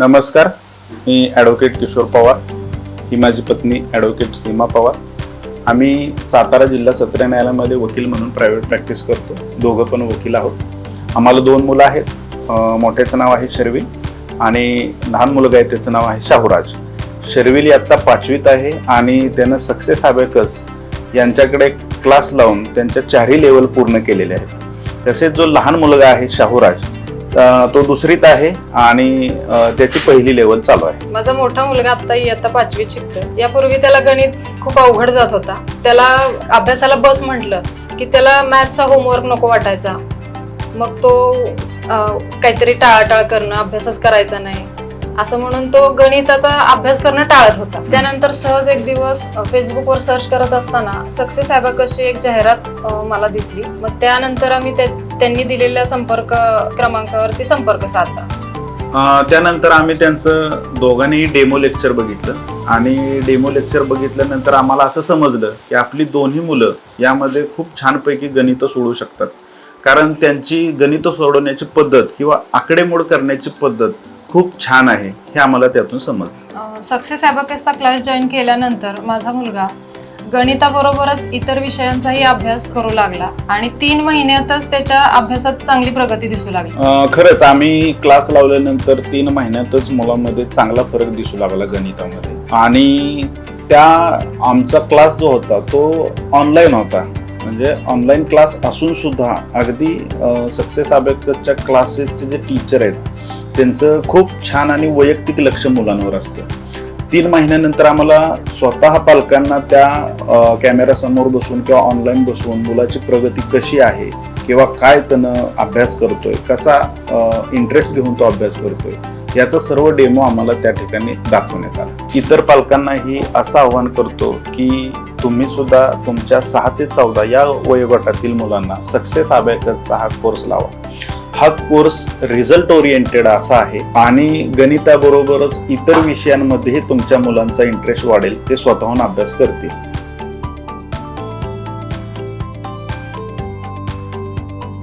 नमस्कार मी ॲडव्होकेट किशोर पवार. ही माझी पत्नी ॲडव्होकेट सीमा पवार. आम्ही सातारा जिल्हा सत्र न्यायालयामध्ये वकील म्हणून प्रायव्हेट प्रॅक्टिस करतो. दोघं पण वकील आहोत. आम्हाला दोन मुलं आहेत. मोठ्याचं नाव आहे शर्विल आणि लहान मुलगा आहे त्याचं नाव आहे शाहूराज. शर्विल आत्ता पाचवीत आहे आणि त्यानं सक्सेस अबॅकस यांच्याकडे क्लास लावून त्यांच्या चारही लेवल पूर्ण केलेले आहेत. तसेच जो लहान मुलगा आहे शाहूराज तो दुसरीत आहे आणि त्याची पहिली लेवल चालू आहे. माझा मोठा मुलगा आता इयत्ता पाचवी शिकतो यापूर्वी त्याला गणित खूप अवघड जात होता. त्याला अभ्यासाला बस म्हटलं की त्याला मॅथचा होमवर्क नको वाटायचा. मग तो काहीतरी टाळाटाळ करणं अभ्यासच करायचा नाही. असं म्हणून तो गणिताचा अभ्यास करणं टाळत होता. त्यानंतर सहज एक दिवस फेसबुकवर सर्च करत असताना सक्सेस ॲबॅकसची एक जाहिरात मला दिसली. मग त्यानंतर आम्ही त्या- त्यांनी दिलेल्या संपर्क क्रमांकावरती संपर्क साधला अं, त्यानंतर आम्ही त्यांचं दोघांनीही डेमो लेक्चर बघितलं. आणि डेमो लेक्चर बघितल्यानंतर आम्हाला असं समजलं की आपली दोन्ही मुलं यामध्ये खूप छानपैकी गणितं सोडू शकतात. कारण त्यांची गणितं सोडवण्याची पद्धत किंवा आकडेमोड करण्याची पद्धत खूप छान आहे हे आम्हाला त्यातून समजलं. सक्सेस ॲबॅकसचा क्लास जॉईन केल्यानंतर माझा मुलगा गणिताबरोबरच इतर विषयांचाही अभ्यास करू लागला. आणि तीन महिन्यातच त्याच्या अभ्यासात चांगली प्रगती दिसू लागली. अं, खरंच आम्ही क्लास लावल्यानंतर तीन महिन्यातच मुलांमध्ये चांगला फरक दिसू लागला गणितामध्ये. आणि त्या आमचा क्लास जो होता तो ऑनलाईन होता. म्हणजे ऑनलाईन क्लास असून सुद्धा अगदी सक्सेस अबॅकसच्या क्लासेसचे जे टीचर आहेत त्यांचं खूप छान आणि वैयक्तिक लक्ष मुलांवर असतं. तीन महिन्यानंतर आम्हाला स्वतः पालकांना त्या अ, कॅमेरासमोर बसून किंवा ऑनलाईन बसून मुलाची प्रगती कशी आहे किंवा काय त्यानं अभ्यास करतोय कसा इंटरेस्ट घेऊन तो अभ्यास करतोय याचा सर्व डेमो आम्हाला त्या ठिकाणी दाखवण्यात आला. इतर पालकांनाही असं आव्हान करतो की तुम्ही सुद्धा तुमच्या सहा ते चौदा या वयोगटातील मुलांना सक्सेस अभ्यासाचा हा कोर्स लावा. हा कोर्स रिझल्ट ओरिएंटेड असा आहे. आणि गणिताबरोबरच इतर विषयांमध्येही तुमच्या मुलांचा इंटरेस्ट वाढेल ते स्वतःहून अभ्यास करतील.